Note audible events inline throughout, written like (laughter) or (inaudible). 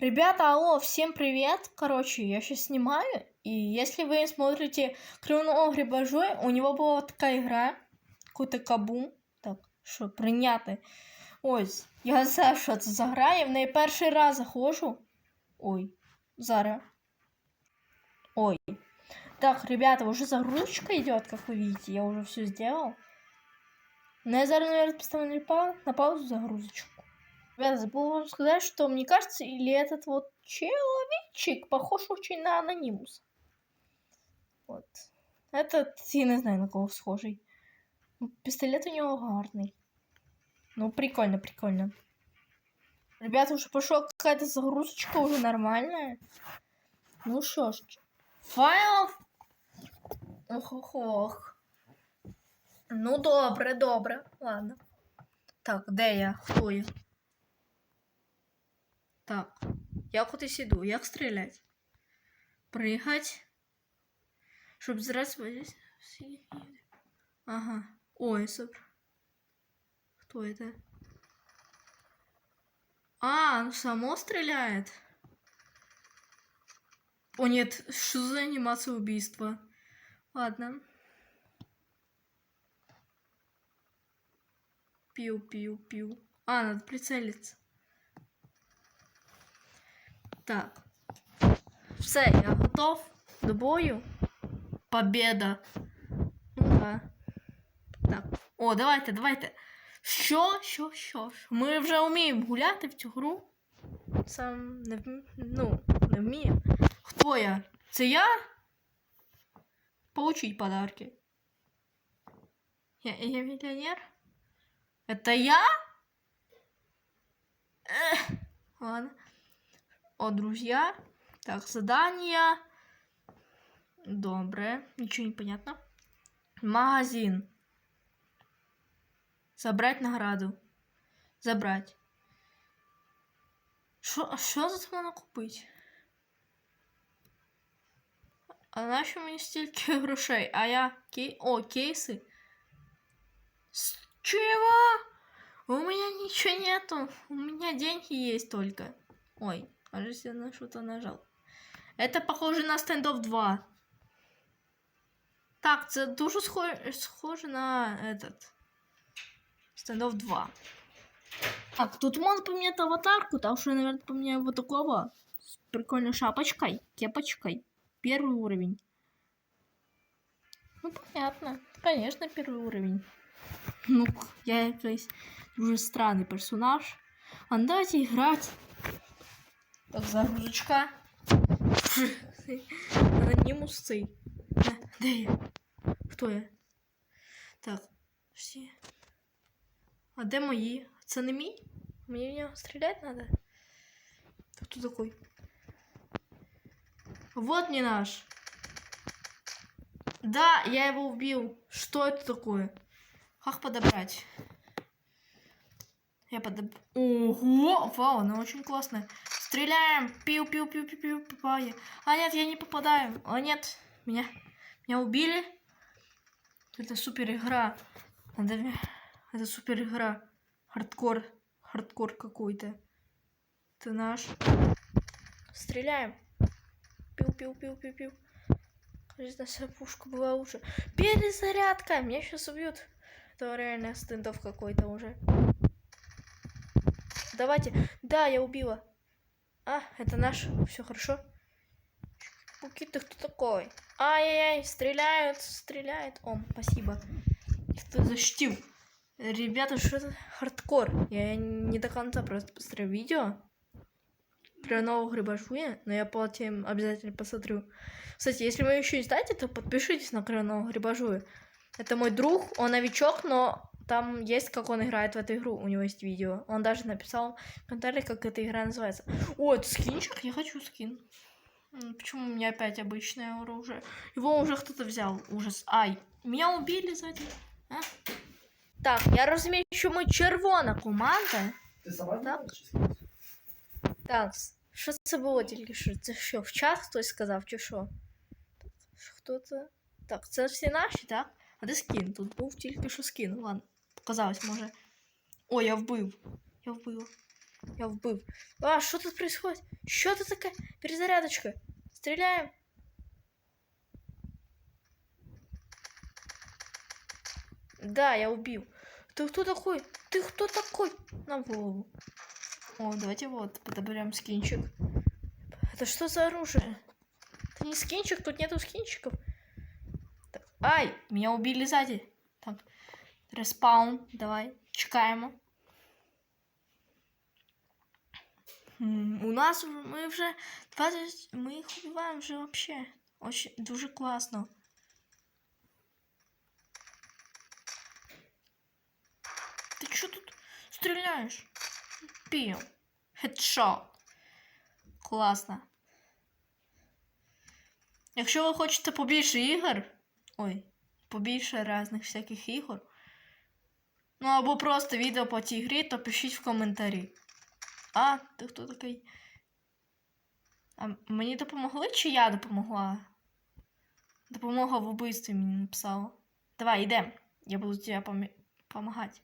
Ребята, алло, всем привет! Короче, я сейчас снимаю, и если вы смотрите Кривного Грибажой, у него была такая игра, какой-то кабум. Так, що, прийняти. Ось, я знаю, що це за гра, я в неї перший раз заходжу. Ой, зараз. Ой. Так, ребята, уже загрузочка идет, как вы видите, я уже все сделал. Но я зараз, наверное, поставлю на паузу загрузочку. Ребята, забыл вам сказать, что мне кажется, или этот вот человечек похож очень на анонимуса. Вот. Этот, я не знаю, на кого схожий. Ну, Пистолет у него гарный. Ну, прикольно, прикольно. Ребята, уже пошла какая-то загрузочка уже нормальная. Ну что ж. Файл. Ох, ох, ох. Ну, добре, добре. Ладно. Так, де я? Хто я? Так. Я кудись іду. Як стріляти? Пригать. Щоб зараз вилізти. Ага. Ой, супер. Кто это? А, ну само стреляет. О нет, что за анимация убийства? Ладно. Пиу, пиу, пиу. А, надо прицелиться. Так. Все, я готов до бою. Победа. Ну да. Так. О, давайте, давайте. Що, що, що? Ми вже вміємо гуляти в цю гру. Сам не вм... ну, не вміємо. Хто я? Це я? Получить подарки. Я, я миллионер? Это я? Эх, ладно. О, друзья. Так, задание. Добре. Ничего не понятно. Магазин. Забрать награду. Забрать. Що, що за це можна купити? А нащо мені стільки (laughs) грошей? А я кей... О, кейси. С чего? У меня ничего нету. У меня деньги есть только. Ой, кажется, я на что-то нажал. Это похоже на стендов 2. Так, це дуже схоже, схоже на этот. Стендов 2. Так, тут можно поменять аватарку, так что я, наверное, поменяю вот такого. С прикольной шапочкой, кепочкой. Первый уровень. Ну, понятно. Конечно, первый уровень. Ну, я якийсь дуже странный персонаж. А давайте играть Так, загрузочка. Анонимус цей. Де, де я? Хто я? Так, всі. А де мої? Це не мій? Мені в нього стріляти треба? Так кто такой? Вот не наш. Да, я его убил. Что это такое? Как подобрать? Я подоб... Ого! Вау, она очень классная. Стреляем! Пиу, пиу, пиу, пиу, пиу, попаю. А нет, я не попадаю. А нет, меня, меня убили. Это супер игра. Надо... Это супер игра. Хардкор. Хардкор какой-то. Ты наш. Стреляем. Пиу, пиу, пиу, пиу, пиу. Кажется, наша пушка была лучше. Перезарядка! Меня сейчас убьют. Это реально стендов какой-то уже. Давайте. Да, я убила. А, это наш. Все хорошо. Пуки, ты кто такой? Ай-яй-яй, стреляют, стреляют. О, спасибо. Кто защитил? Ребята, что это хардкор? Я не до конца просто посмотрю видео про нового грибашуя, но я потом обязательно посмотрю. Кстати, если вы еще не знаете, то подпишитесь на Кривого Грибажуя. Это мой друг, он новичок, но там есть, как он играет в эту игру, у него есть видео. Он даже написал в комментариях, как эта игра называется. О, это скинчик? Я хочу скин. М, Почему у меня опять обычное оружие? Его уже кто-то взял. Ужас. Ай, меня убили сзади. А? Так, я розумію, що ми червона команда. Ти сама Так. знаєш? Так, с- що це було тільки що? Це що, в чат хтось сказав, чи що? Так, хто це? Так, це всі наші, так? А де скін? Тут був тільки що скін. Ладно, показалось, може. О, я вбив. Я вбив. Я вбив. А, що тут происходит? Що це таке? Перезарядочка. Стріляємо. Да, я убил. Ты кто такой? Ты кто такой? На голову. О, давайте вот подобрем скинчик. Это что за оружие? Это не скинчик, тут нету скинчиков. Так, Ай, меня убили сзади. Респаун, давай, чекаємо. У нас ми вже 20, ми їх убиваємо вже вообще. Очень, дуже класно. Ти чо тут стріляєш? Пів. Хедшот. Класно. Якщо ви хочете побільше ігор. Ой, побільше різних всяких ігор. Ну або просто відео по цій грі, то пишіть в коментарі. А, ти хто такий? А мені допомогли чи я допомогла? Допомога в убивстві мені написала. Давай, йдемо. Я буду тебе помі- помагати.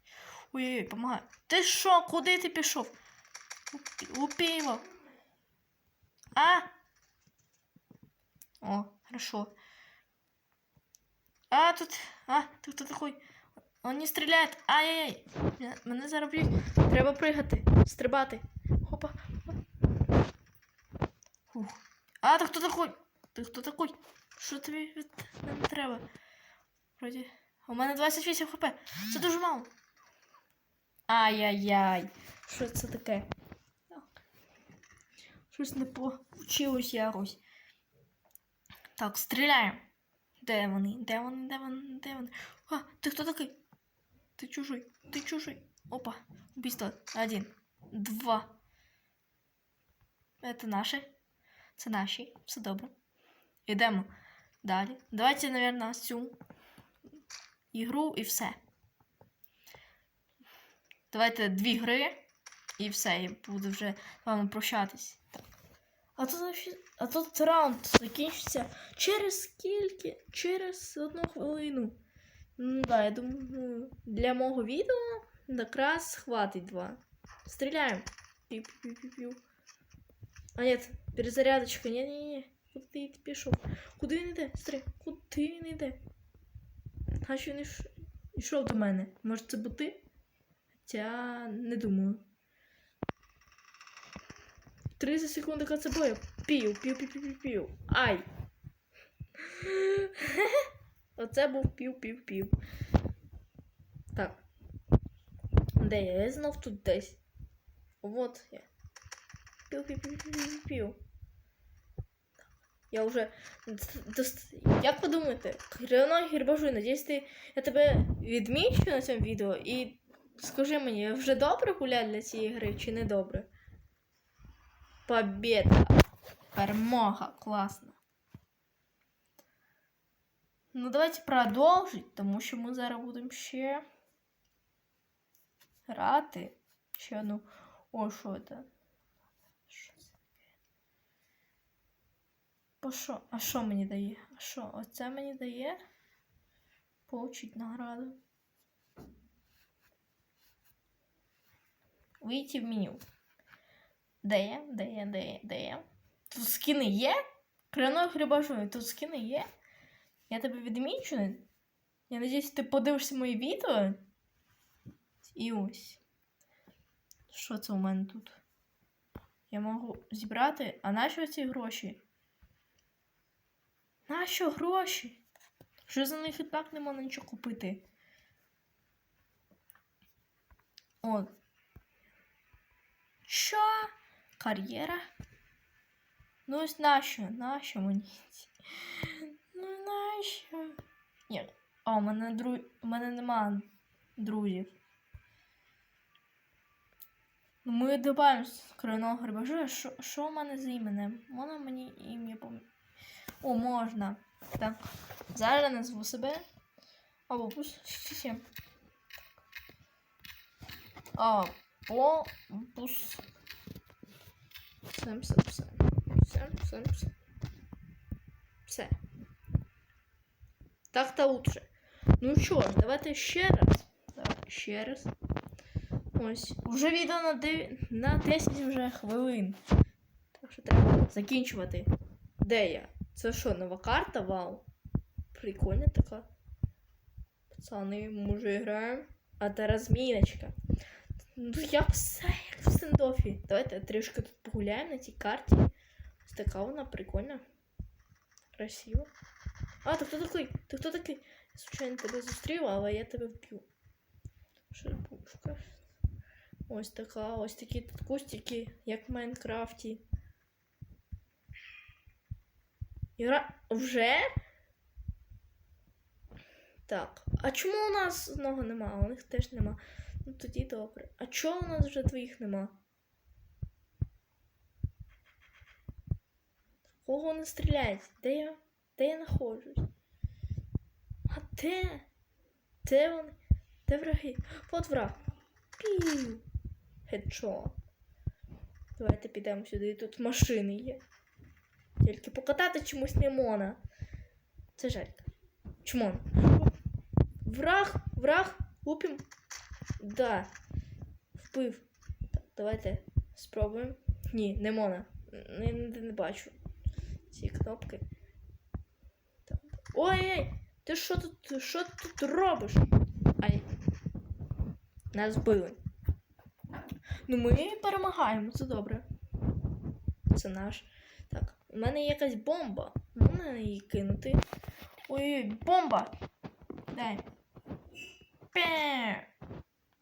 Ой-ой-ой, помагай. Ти що? Куди ти пішов? У- У пиво. А? О, хорошо. А, тут. А, ти хто такой? Он не стріляє. Ай-яй-яй. Мене- зараз б'ють. Треба пригати, стрибати. Хопа. Фух. А, ти хто такой? Ти хто такой? Що тобі від мене треба? Вроді. У мене 28 хп. Це дуже мало. Ай-яй-яй. Що це таке? Щось не получилось якось. Так, стріляємо. Де вони? Де вони? Де вони? Де вони? А, ти хто такий? Ти чужий. Ти чужий. Опа. Убийство. Один. Два. Это наші. Це наші. Все добре. Йдемо далі. Давайте, наверное, цю ігру і все. Давайте дві гри і все. Я буду вже з вами прощатись. Так. А тут, а тут раунд закінчиться через скільки? Через одну хвилину. Ну да, я думаю, для мого відео якраз хватить два. Стріляємо. Пів-пів-пів-пів. А нет, перезарядочка. Не-не-не. Куди ти пішов? Куди він йде? Стрій, куди він йде? А що він іш- йшов до мене? Може це бути? Хоча не думаю. 30 секунд до кінця бою. Пів, пів, пів, пів, пів. Ай! (laughs) Оце був пів-пів-пів. Так. Де я? Я знов тут десь. Вот я. Пів-пів-пів-пів-пів. Я вже. Як ви думаєте? Кривоной Гірбажуй, надіюсь, ти... я тебе відмічу на цьому відео і скажи мені, я вже добре гуляю для цієї гри чи не добре? Победа! Перемога! Класно. Ну, давайте продовжить, тому що ми зараз будемо ще грати. Ще одну. О, що це? По що? А що мені дає? А що? Оце мені дає? Получить награду. Вийти в меню. Де я? Де я? Де я? Де я? Тут скини є? Кляною хлібажою, тут скини є? Я тебе відмічу. Я надіюсь, ти подивишся мої відео. І ось. Що це у мене тут? Я можу зібрати. А нащо ці гроші? Нащо гроші? Що за них і так не можна нічого купити? О. Що? Кар'єра? Ну ось нащо? Нащо мені? Ну нащо? Ні. А, у мене дру... у мене нема друзів. Ну, ми добавимо кровяного грибажу. Що, що у мене з іменем? Можна мені ім'я пом... О, можна. Так. Зараз назву себе. Або пусть. А, по бус. Сем, сем, сем. Сем, сем, сем. Все. Так-то лучше. Ну що ж, давайте ще раз. Давай ще раз. Ось, вже відео на, 9, на 10 вже хвилин. Так що треба закінчувати. Де я? Це що, нова карта? Вау. Прикольна така. Пацани, може граємо. А зараз зміночка. Ну, як все, як в стендофі. Давайте трішки тут погуляємо на цій карті. Ось така вона прикольна. Красиво. А, ти хто такий? Ти хто такий? Я случайно тебе зустріла, але я тебе вб'ю. Шерпушка. Ось така, ось такі тут кустики, як в Майнкрафті. Ігра вже? Так. А чому у нас одного нема? У них теж нема. Ну тоді добре. А чого у нас вже двоїх нема? Кого вони стріляють? Де я? Де я знаходжусь? А де? Де вони? Де враги? От враг. Пів. Хедшот. Давайте підемо сюди. Тут машини є. Тільки покатати чомусь не можна. Це жалька. Чому? Враг, враг, лупим. Да. Вбив. Так, давайте спробуємо. Ні, не можна. Не, не, не бачу. Ці кнопки. Ой-ой! Ти що тут, що тут робиш? Ай. Нас били. Ну ми перемагаємо, це добре. Це наш. Так, у мене якась бомба. Можна її кинути. Ой, бомба! Дай. Пе.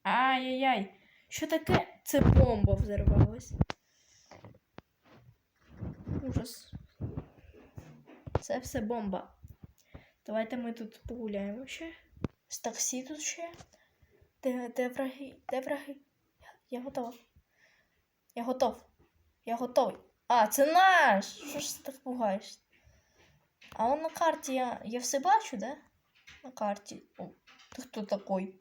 Ай-яй-яй. Що таке? Це бомба взорвалась. Ужас. Це все бомба. Давайте ми тут погуляємо ще. З таксі тут ще. Де, де враги? Де враги? Я, я готова. Я готов. Я готовий. А, це наш! Що ж ти так пугаєш? А он на карті я, я все бачу, да? На карті. О, ти хто такой?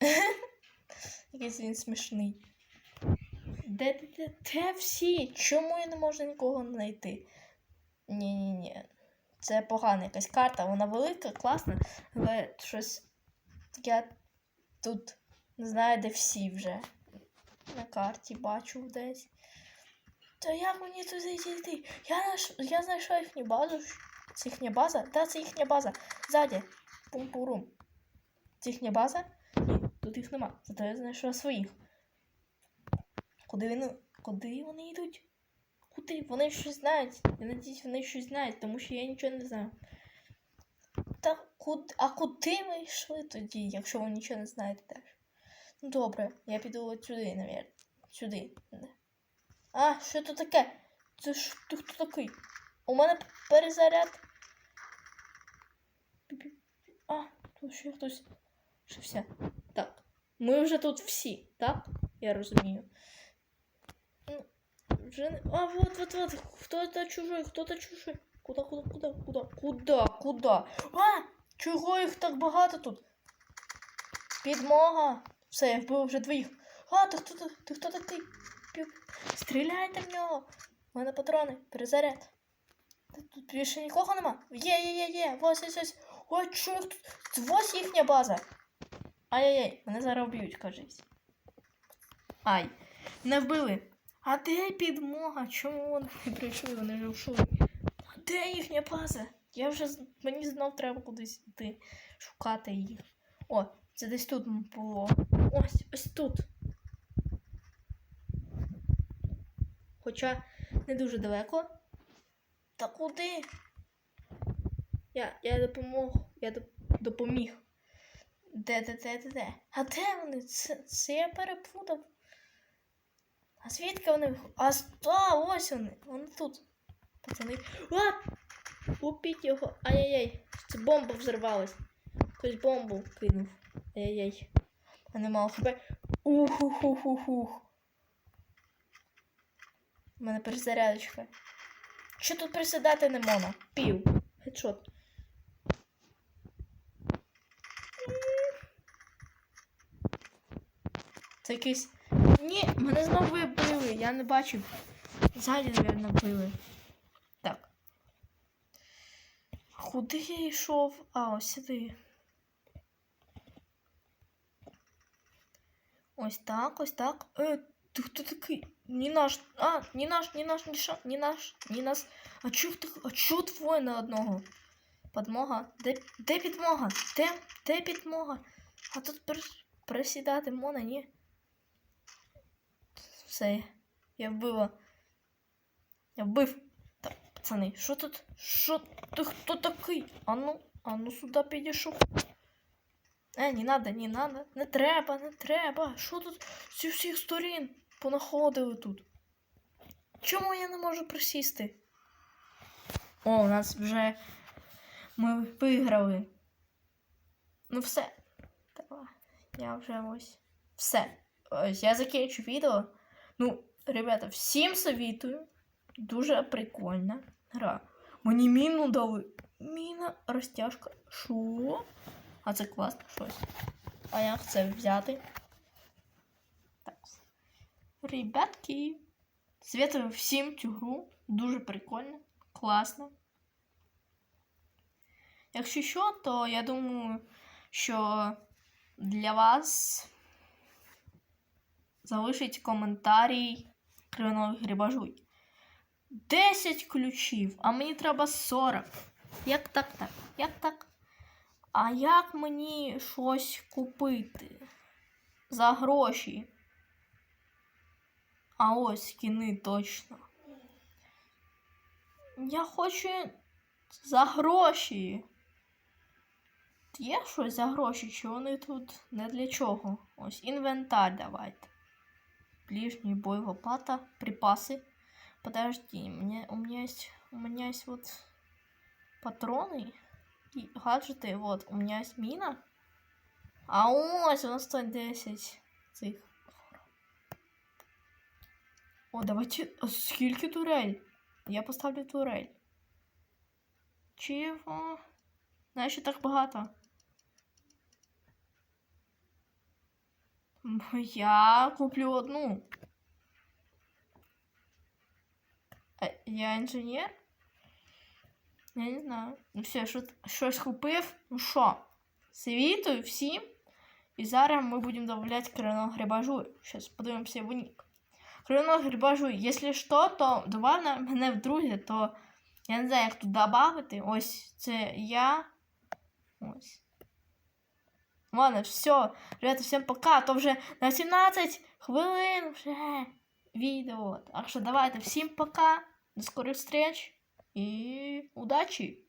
(laughs) Якийсь він смішний. Де, де, де, де всі? Чому я не можу нікого знайти? Ні-ні-ні. Це погана якась карта, вона велика, класна, але щось я тут не знаю, де всі вже. На карті бачу десь. Та як мені туди йти? Я, наш... я знайшла їхню базу. Це їхня база? Да, це їхня база. Ззаді. Пум-пурум. Це їхня база? Ні, тут їх нема. Зато я знайшла своїх. Куди вони, Куди вони йдуть? Куди? Вони щось знають. Я надіюсь, вони щось знають, тому що я нічого не знаю. Та куди... А куди ми йшли тоді, якщо ви нічого не знаєте теж? Ну добре, я піду от сюди, навіть. Сюди. А, що це таке? Це ж ти хто такий? У мене перезаряд. А, тут ще хтось. Ще все. Так. Ми вже тут всі, так? Я розумію. Ну. А, вот, вот, вот. Хто-то чужой, хто-то чужой. Куда, куда, куда, куда, куда, куда? А! Чого їх так багато тут? Підмога. Все, я вбив вже двоїх. А, ти хто, хто такий? Стріляйте в нього. У мене патрони, перезаряд. Тут більше нікого нема. Є, є, є, є. Ось, ось, ось. Ой, їх тут? Це ось їхня база. Ай-яй-яй, мене зараз вб'ють, кажись. Ай, не вбили. А де підмога? Чому вони не прийшли? Вони вже ушли. А де їхня база? Я вже мені знов треба кудись йти шукати їх. О, це десь тут було. Ось, ось тут. Хоча не дуже далеко. Та куди? Я я допомог. Я допоміг. Де, де, де, де, де? А де вони? Це, це я перепутав. А звідки вони? А, а ось вони. Вони тут. Пацани. А! Купіть його. Ай-яй-яй. Це бомба взорвалась. Хтось бомбу кинув. Ай-яй-яй. А не мало хп. Ух-ух-ух-ух-ух. У мене перезарядочка. Що тут присідати не можна? Пів. Хедшот. Це якийсь. Ні, мене знову вибили, я не бачив. Ззаді, мабуть, били. Так. Куди я йшов? А, ось сюди. Ось так, ось так. Е, ти хто такий? Не наш. А, не наш, не наш, не ша, не наш, не нас. А чого ти, а чого двоє на одного? Подмога? Де, де підмога? Де, де підмога? А тут прис- присідати можна, ні? Все, я вбила. Я вбив. Так, пацани, що тут? Що ти хто такий? А ну, а ну сюди підійшов. Е, не надо, не надо. Не треба, не треба. Що тут з усіх сторін понаходили тут? Чому я не можу присісти? О, у нас вже ми виграли. Ну все. Давай. Я вже ось. Все. Ось я закінчу відео. Ну, ребята, всім совітую. Дуже прикольна гра. Мені міну дали. Міна розтяжка. Що? А це класно щось. А як це взяти? Так. Ребятки. Советую всім цю гру. Дуже прикольно, класно. Якщо що, то я думаю, що для вас залишить коментарій Кривоновий Грибажуй. 10 ключів, а мені треба 40. Як так так? Як так? А як мені щось купити? За гроші? А ось скіни точно. Я хочу за гроші. Є щось за гроші, чи вони тут не для чого? Ось інвентар давайте. Ближний бой, лопата, припасы. Подожди, меня, у меня есть, у меня есть вот патроны и гаджеты. Вот, у меня есть мина. А ось, у нас 110 цих. О, давайте, а скільки турель? Я поставлю турель. Чого? Знаєш, так багато. Я куплю одну. Я інженер? Я не знаю. Ну все, що, щось купив. Ну що, світую всім. І зараз ми будемо додавати криного грибажу. Зараз подивимося в нік. Криного грибажу, якщо що, то давай на мене вдруге, то я не знаю, як тут додати. Ось це я. Ось. Ладно, все. Ребята, всем пока. То вже на 17 хвилин вже відео. Так що давайте всім пока. До скорих встреч і удачі!